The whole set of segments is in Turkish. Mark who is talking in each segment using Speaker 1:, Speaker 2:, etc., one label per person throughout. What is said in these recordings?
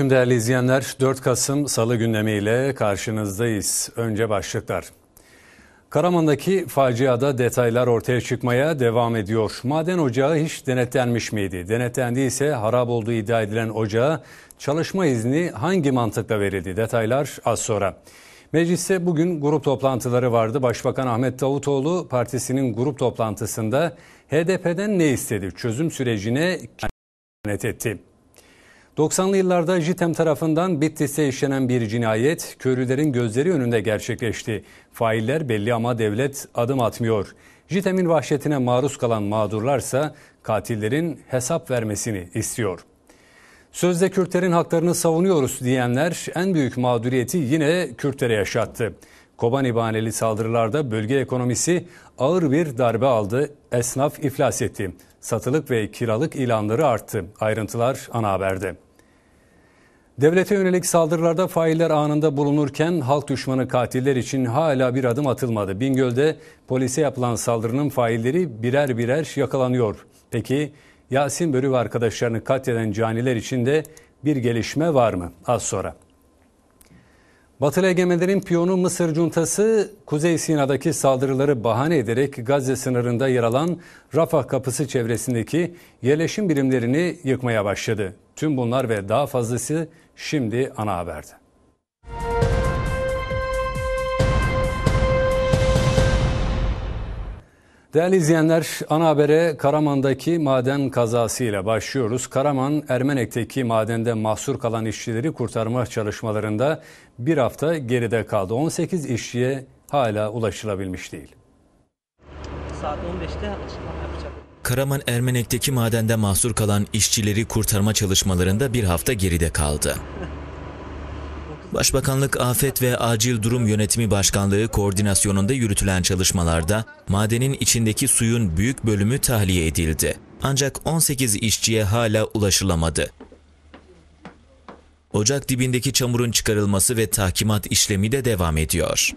Speaker 1: Tüm değerli izleyenler 4 Kasım Salı gündemiyle karşınızdayız. Önce başlıklar. Karaman'daki faciada detaylar ortaya çıkmaya devam ediyor. Maden ocağı hiç denetlenmiş miydi? Denetlendiyse harap olduğu iddia edilen ocağa çalışma izni hangi mantıkla verildi? Detaylar az sonra. Mecliste bugün grup toplantıları vardı. Başbakan Ahmet Davutoğlu partisinin grup toplantısında HDP'den ne istedi? Çözüm sürecine kehanet etti. 90'lı yıllarda JITEM tarafından Bitlis'te işlenen bir cinayet köylülerin gözleri önünde gerçekleşti. Failler belli ama devlet adım atmıyor. JITEM'in vahşetine maruz kalan mağdurlarsa katillerin hesap vermesini istiyor. Sözde Kürtlerin haklarını savunuyoruz diyenler en büyük mağduriyeti yine Kürtlere yaşattı. Kobani bahaneli saldırılarda bölge ekonomisi ağır bir darbe aldı, esnaf iflas etti. Satılık ve kiralık ilanları arttı. Ayrıntılar ana haberde. Devlete yönelik saldırılarda failler anında bulunurken halk düşmanı katiller için hala bir adım atılmadı. Bingöl'de polise yapılan saldırının failleri birer birer yakalanıyor. Peki Yasin Börü ve arkadaşlarını katleden caniler için de bir gelişme var mı? Az sonra. Batılı egemenlerin piyonu Mısır cuntası Kuzey Sina'daki saldırıları bahane ederek Gazze sınırında yer alan Rafah kapısı çevresindeki yerleşim birimlerini yıkmaya başladı. Tüm bunlar ve daha fazlası şimdi ana haberde. Değerli izleyenler, ana habere Karaman'daki maden kazasıyla başlıyoruz. Karaman, Ermenek'teki madende mahsur kalan işçileri kurtarma çalışmalarında bir hafta geride kaldı. 18 işçiye hala ulaşılabilmiş değil.
Speaker 2: Saat 15'te açıklama yapacak.
Speaker 3: Karaman Ermenek'teki madende mahsur kalan işçileri kurtarma çalışmalarında bir hafta geride kaldı. Başbakanlık Afet ve Acil Durum Yönetimi Başkanlığı koordinasyonunda yürütülen çalışmalarda madenin içindeki suyun büyük bölümü tahliye edildi. Ancak 18 işçiye hala ulaşılamadı. Ocak dibindeki çamurun çıkarılması ve tahkimat işlemi de devam ediyor.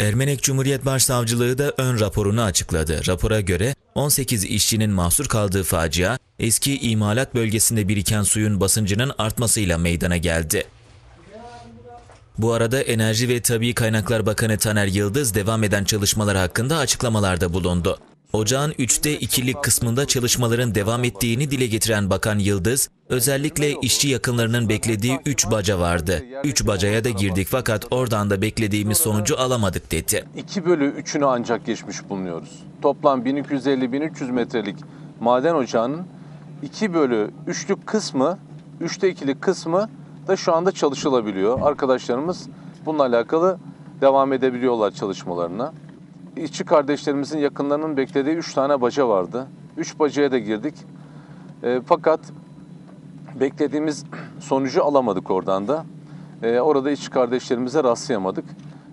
Speaker 3: Ermenek Cumhuriyet Başsavcılığı da ön raporunu açıkladı. Rapora göre 18 işçinin mahsur kaldığı facia, eski imalat bölgesinde biriken suyun basıncının artmasıyla meydana geldi. Bu arada Enerji ve Tabi Kaynaklar Bakanı Taner Yıldız devam eden çalışmalar hakkında açıklamalarda bulundu. Ocağın 3'te 2'lik kısmında çalışmaların devam ettiğini dile getiren Bakan Yıldız, özellikle işçi yakınlarının beklediği 3 baca vardı. 3 bacaya da girdik fakat oradan da beklediğimiz sonucu alamadık dedi.
Speaker 4: 2 bölü 3'ünü ancak geçmiş bulunuyoruz. Toplam 1250-1300 metrelik maden ocağının 2 bölü 3'lük kısmı, 3'te 2'lik kısmı da şu anda çalışılabiliyor. Arkadaşlarımız bununla alakalı devam edebiliyorlar çalışmalarına. İşçi kardeşlerimizin yakınlarının beklediği 3 tane baca vardı. 3 bacaya da girdik. E, fakat beklediğimiz sonucu alamadık oradan da. E, orada işçi kardeşlerimize rastlayamadık.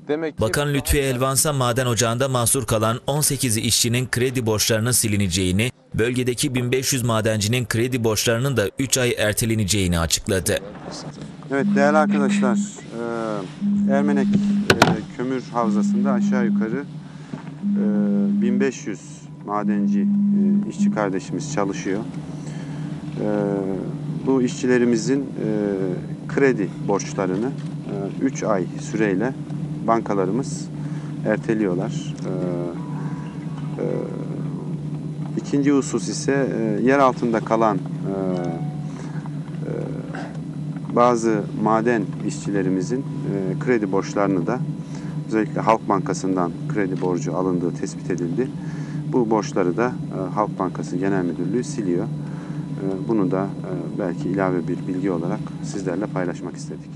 Speaker 3: Demek ki... Bakan Lütfi Elvansa maden ocağında mahsur kalan 18 işçinin kredi borçlarının silineceğini, bölgedeki 1500 madencinin kredi borçlarının da 3 ay erteleneceğini açıkladı.
Speaker 5: Evet değerli arkadaşlar, Ermenek kömür havzasında aşağı yukarı 1500 madenci işçi kardeşimiz çalışıyor. Bu işçilerimizin kredi borçlarını 3 ay süreyle bankalarımız erteliyorlar. İkinci husus ise yer altında kalan bazı maden işçilerimizin kredi borçlarını da özellikle Halk Bankası'ndan kredi borcu alındığı tespit edildi. Bu borçları da Halk Bankası Genel Müdürlüğü siliyor. Bunu da belki ilave bir bilgi olarak sizlerle paylaşmak istedik.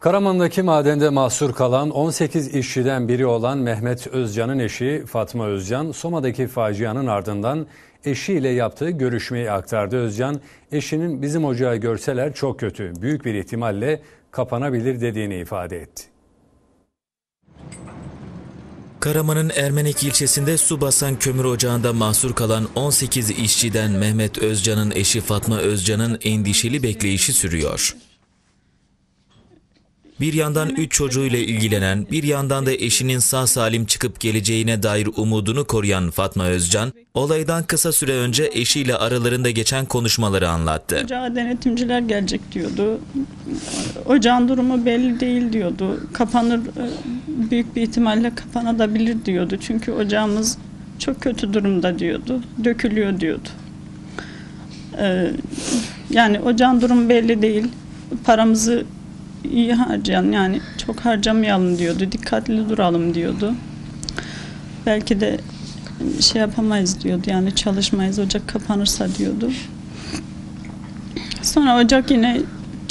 Speaker 1: Karaman'daki madende mahsur kalan 18 işçiden biri olan Mehmet Özcan'ın eşi Fatma Özcan, Soma'daki facianın ardından eşiyle yaptığı görüşmeyi aktardı. Özcan, eşinin bizim ocağı görseler çok kötü, büyük bir ihtimalle kapanabilir dediğini ifade etti.
Speaker 3: Karaman'ın Ermenek ilçesinde su basan kömür ocağında mahsur kalan 18 işçiden Mehmet Özcan'ın eşi Fatma Özcan'ın endişeli bekleyişi sürüyor. Bir yandan üç çocuğuyla ilgilenen, bir yandan da eşinin sağ salim çıkıp geleceğine dair umudunu koruyan Fatma Özcan, olaydan kısa süre önce eşiyle aralarında geçen konuşmaları anlattı.
Speaker 6: Ocağa denetimciler gelecek diyordu. Ocağın durumu belli değil diyordu. Kapanır, büyük bir ihtimalle kapanabilir diyordu. Çünkü ocağımız çok kötü durumda diyordu. Dökülüyor diyordu. Ee, yani ocağın durumu belli değil. Paramızı iyi harcayan yani çok harcamayalım diyordu. Dikkatli duralım diyordu. Belki de şey yapamayız diyordu. Yani çalışmayız ocak kapanırsa diyordu. Sonra ocak yine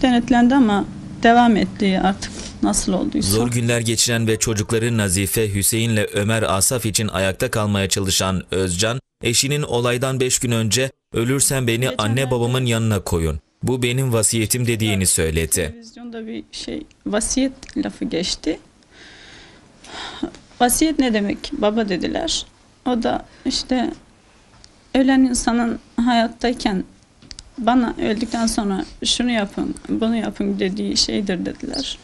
Speaker 6: denetlendi ama devam etti artık nasıl olduysa.
Speaker 3: Zor günler geçiren ve çocukları Nazife, Hüseyin'le Ömer Asaf için ayakta kalmaya çalışan Özcan, eşinin olaydan 5 gün önce ölürsen beni anne babamın yanına koyun. Bu benim vasiyetim dediğini söyledi.
Speaker 6: Televizyonda bir şey vasiyet lafı geçti. Vasiyet ne demek? Baba dediler. O da işte ölen insanın hayattayken bana öldükten sonra şunu yapın, bunu yapın dediği şeydir dediler.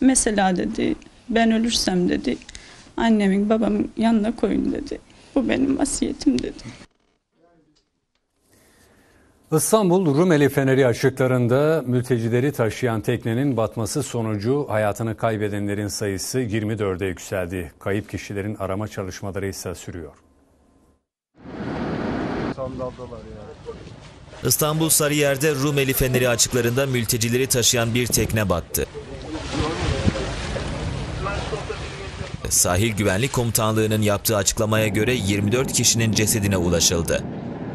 Speaker 6: Mesela dedi ben ölürsem dedi annemin babamın yanına koyun dedi. Bu benim vasiyetim dedi.
Speaker 1: İstanbul Rumeli Feneri açıklarında mültecileri taşıyan teknenin batması sonucu hayatını kaybedenlerin sayısı 24'e yükseldi. Kayıp kişilerin arama çalışmaları ise sürüyor.
Speaker 3: İstanbul Sarıyer'de Rumeli Feneri açıklarında mültecileri taşıyan bir tekne battı. Sahil Güvenlik Komutanlığı'nın yaptığı açıklamaya göre 24 kişinin cesedine ulaşıldı.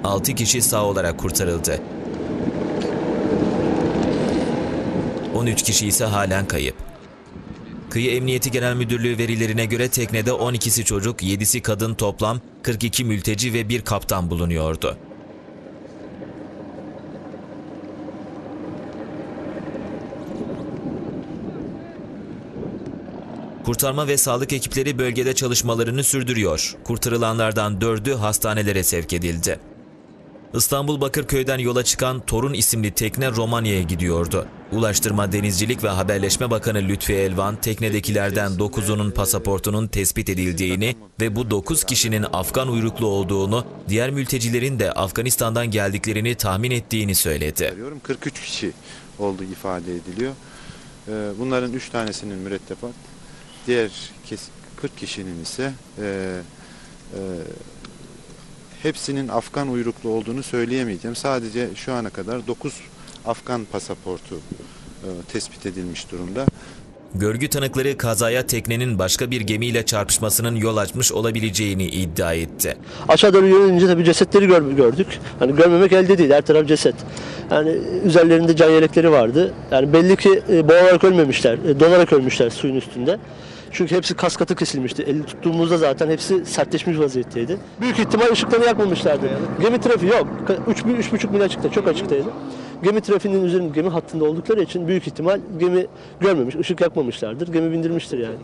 Speaker 3: 6 kişi sağ olarak kurtarıldı. 13 kişi ise halen kayıp. Kıyı Emniyeti Genel Müdürlüğü verilerine göre teknede 12'si çocuk, 7'si kadın toplam 42 mülteci ve bir kaptan bulunuyordu. Kurtarma ve sağlık ekipleri bölgede çalışmalarını sürdürüyor. Kurtarılanlardan dördü hastanelere sevk edildi. İstanbul Bakırköy'den yola çıkan Torun isimli tekne Romanya'ya gidiyordu. Ulaştırma Denizcilik ve Haberleşme Bakanı Lütfi Elvan, teknedekilerden 9'unun pasaportunun tespit edildiğini ve bu 9 kişinin Afgan uyruklu olduğunu, diğer mültecilerin de Afganistan'dan geldiklerini tahmin ettiğini söyledi.
Speaker 5: Arıyorum. 43 kişi olduğu ifade ediliyor. Ee, Bunların 3 tanesinin mürettebat, diğer kes- 40 kişinin ise e, e, hepsinin Afgan uyruklu olduğunu söyleyemeyeceğim. Sadece şu ana kadar 9 Afgan pasaportu e, tespit edilmiş durumda.
Speaker 3: Görgü tanıkları kazaya teknenin başka bir gemiyle çarpışmasının yol açmış olabileceğini iddia etti.
Speaker 7: Aşağı doğru yönelince tabii cesetleri gör- gördük. Hani görmemek elde değil. Her taraf ceset. Yani üzerlerinde can yelekleri vardı. Yani belli ki e, boğularak ölmemişler. e, Donarak ölmüşler suyun üstünde. Çünkü hepsi kas katı kesilmişti. Eli tuttuğumuzda zaten hepsi sertleşmiş vaziyetteydi. Büyük ihtimal ışıklarını yakmamışlardı. Gemi trafiği yok. 3 üç, buçuk mil açıkta. Çok açıktaydı. Gemi trafiğinin üzerinde gemi hattında oldukları için büyük ihtimal gemi görmemiş, ışık yakmamışlardır. Gemi bindirmiştir yani.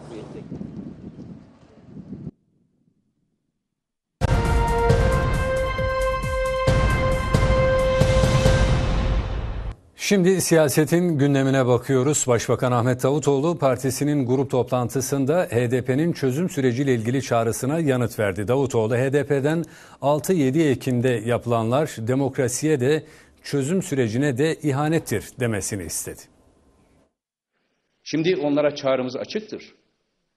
Speaker 1: Şimdi siyasetin gündemine bakıyoruz. Başbakan Ahmet Davutoğlu partisinin grup toplantısında HDP'nin çözüm süreciyle ilgili çağrısına yanıt verdi. Davutoğlu HDP'den 6-7 Ekim'de yapılanlar demokrasiye de çözüm sürecine de ihanettir demesini istedi.
Speaker 8: Şimdi onlara çağrımız açıktır.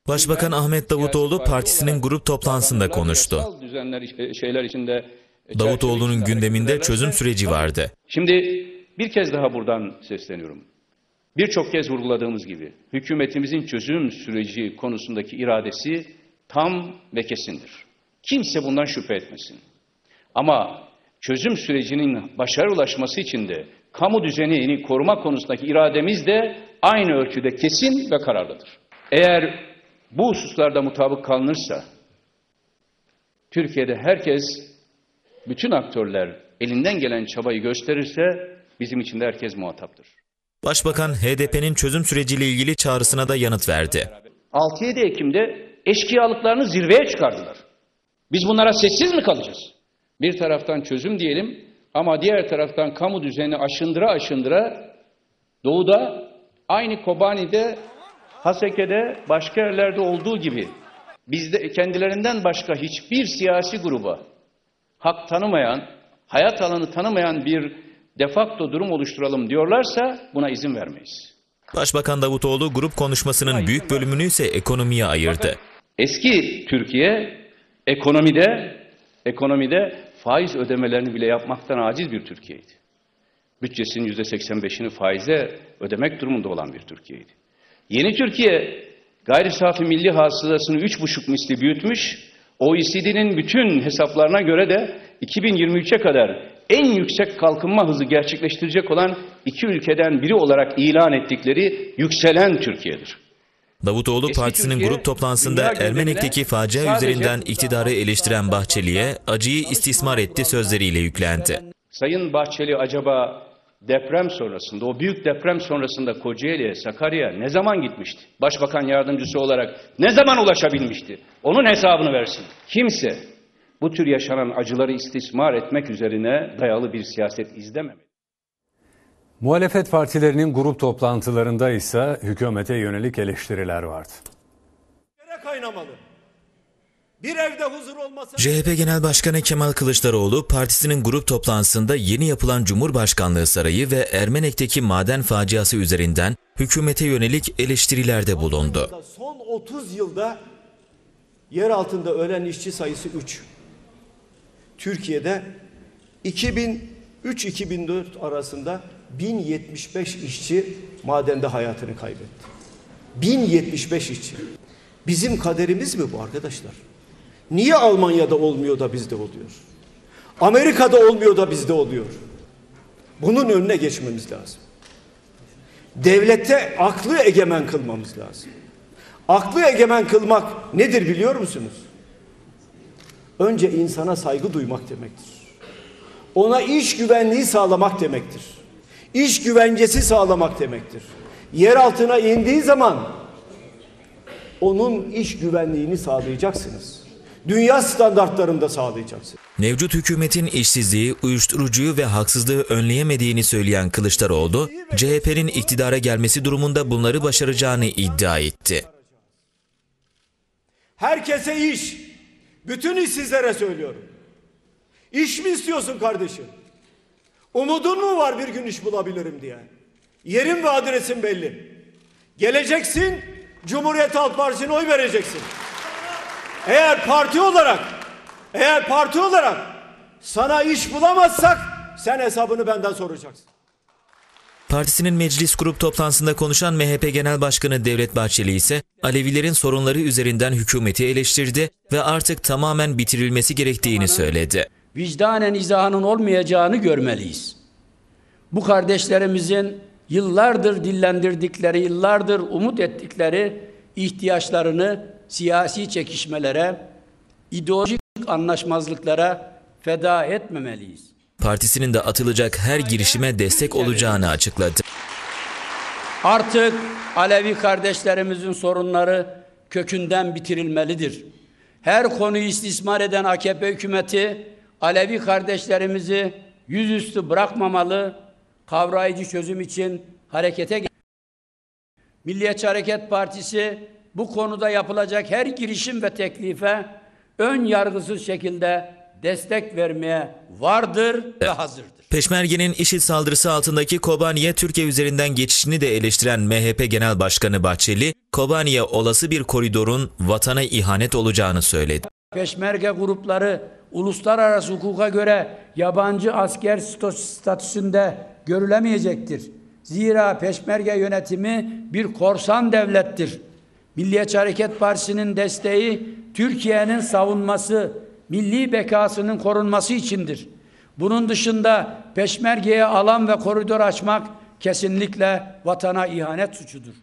Speaker 3: Başbakan Ahmet Davutoğlu partisinin grup toplantısında konuştu.
Speaker 8: Düzenler, şeyler içinde
Speaker 3: Davutoğlu'nun gündeminde çözüm süreci vardı.
Speaker 8: Şimdi bir kez daha buradan sesleniyorum. Birçok kez vurguladığımız gibi hükümetimizin çözüm süreci konusundaki iradesi tam ve kesindir. Kimse bundan şüphe etmesin. Ama çözüm sürecinin başarı ulaşması için de kamu düzenini koruma konusundaki irademiz de aynı ölçüde kesin ve kararlıdır. Eğer bu hususlarda mutabık kalınırsa Türkiye'de herkes, bütün aktörler elinden gelen çabayı gösterirse bizim için de herkes muhataptır.
Speaker 3: Başbakan HDP'nin çözüm süreciyle ilgili çağrısına da yanıt verdi.
Speaker 8: 6-7 Ekim'de eşkıyalıklarını zirveye çıkardılar. Biz bunlara sessiz mi kalacağız? Bir taraftan çözüm diyelim ama diğer taraftan kamu düzeni aşındıra aşındıra doğuda Aynı Kobani'de, Haseke'de, başka yerlerde olduğu gibi bizde kendilerinden başka hiçbir siyasi gruba hak tanımayan, hayat alanı tanımayan bir defakto durum oluşturalım diyorlarsa buna izin vermeyiz.
Speaker 3: Başbakan Davutoğlu grup konuşmasının büyük bölümünü ise ekonomiye ayırdı.
Speaker 8: Eski Türkiye ekonomide ekonomide faiz ödemelerini bile yapmaktan aciz bir Türkiye'ydi. Bütçesinin yüzde 85'ini faize ödemek durumunda olan bir Türkiye'ydi. Yeni Türkiye gayri safi milli hasılasını üç buçuk misli büyütmüş. OECD'nin bütün hesaplarına göre de 2023'e kadar en yüksek kalkınma hızı gerçekleştirecek olan iki ülkeden biri olarak ilan ettikleri yükselen Türkiye'dir.
Speaker 3: Davutoğlu
Speaker 8: Eski
Speaker 3: partisinin
Speaker 8: Türkiye,
Speaker 3: grup toplantısında Ermenek'teki facia üzerinden iktidarı eleştiren Bahçeli'ye acıyı istismar etti sözleriyle yüklendi.
Speaker 8: Sayın Bahçeli acaba deprem sonrasında, o büyük deprem sonrasında Kocaeli'ye, Sakarya'ya ne zaman gitmişti? Başbakan yardımcısı olarak ne zaman ulaşabilmişti? Onun hesabını versin. Kimse bu tür yaşanan acıları istismar etmek üzerine dayalı bir siyaset izlememeli.
Speaker 1: Muhalefet partilerinin grup toplantılarında ise hükümete yönelik eleştiriler vardı.
Speaker 9: Yere kaynamalı. Bir evde huzur olmasa...
Speaker 3: CHP Genel Başkanı Kemal Kılıçdaroğlu partisinin grup toplantısında yeni yapılan Cumhurbaşkanlığı Sarayı ve Ermenek'teki maden faciası üzerinden hükümete yönelik eleştirilerde bulundu.
Speaker 9: Son 30 yılda yer altında ölen işçi sayısı 3. Türkiye'de 2003-2004 arasında 1075 işçi madende hayatını kaybetti. 1075 işçi. Bizim kaderimiz mi bu arkadaşlar? Niye Almanya'da olmuyor da bizde oluyor? Amerika'da olmuyor da bizde oluyor. Bunun önüne geçmemiz lazım. Devlette aklı egemen kılmamız lazım. Aklı egemen kılmak nedir biliyor musunuz? Önce insana saygı duymak demektir. Ona iş güvenliği sağlamak demektir. İş güvencesi sağlamak demektir. Yer altına indiği zaman onun iş güvenliğini sağlayacaksınız. Dünya standartlarında sağlayacaksınız.
Speaker 3: Mevcut hükümetin işsizliği, uyuşturucuyu ve haksızlığı önleyemediğini söyleyen Kılıçdaroğlu, CHP'nin iktidara gelmesi durumunda bunları başaracağını iddia etti.
Speaker 9: Herkese iş. Bütün işsizlere söylüyorum. İş mi istiyorsun kardeşim? Umudun mu var bir gün iş bulabilirim diye? Yerin ve adresin belli. Geleceksin, Cumhuriyet Halk Partisi'ne oy vereceksin. Eğer parti olarak, eğer parti olarak sana iş bulamazsak sen hesabını benden soracaksın.
Speaker 3: Partisinin meclis grup toplantısında konuşan MHP Genel Başkanı Devlet Bahçeli ise Alevilerin sorunları üzerinden hükümeti eleştirdi ve artık tamamen bitirilmesi gerektiğini söyledi.
Speaker 10: vicdanen izahının olmayacağını görmeliyiz. Bu kardeşlerimizin yıllardır dillendirdikleri, yıllardır umut ettikleri ihtiyaçlarını siyasi çekişmelere, ideolojik anlaşmazlıklara feda etmemeliyiz.
Speaker 3: Partisinin de atılacak her girişime destek olacağını açıkladı.
Speaker 10: Artık Alevi kardeşlerimizin sorunları kökünden bitirilmelidir. Her konuyu istismar eden AKP hükümeti Alevi kardeşlerimizi yüzüstü bırakmamalı, kavrayıcı çözüm için harekete geç- Milliyetçi Hareket Partisi bu konuda yapılacak her girişim ve teklife ön yargısız şekilde destek vermeye vardır ve hazırdır.
Speaker 3: Peşmerge'nin IŞİD saldırısı altındaki Kobani'ye Türkiye üzerinden geçişini de eleştiren MHP Genel Başkanı Bahçeli, Kobani'ye olası bir koridorun vatana ihanet olacağını söyledi.
Speaker 10: Peşmerge grupları uluslararası hukuka göre yabancı asker statüsünde görülemeyecektir. Zira Peşmerge yönetimi bir korsan devlettir. Milliyetçi Hareket Partisi'nin desteği Türkiye'nin savunması, milli bekasının korunması içindir. Bunun dışında Peşmerge'ye alan ve koridor açmak kesinlikle vatana ihanet suçudur.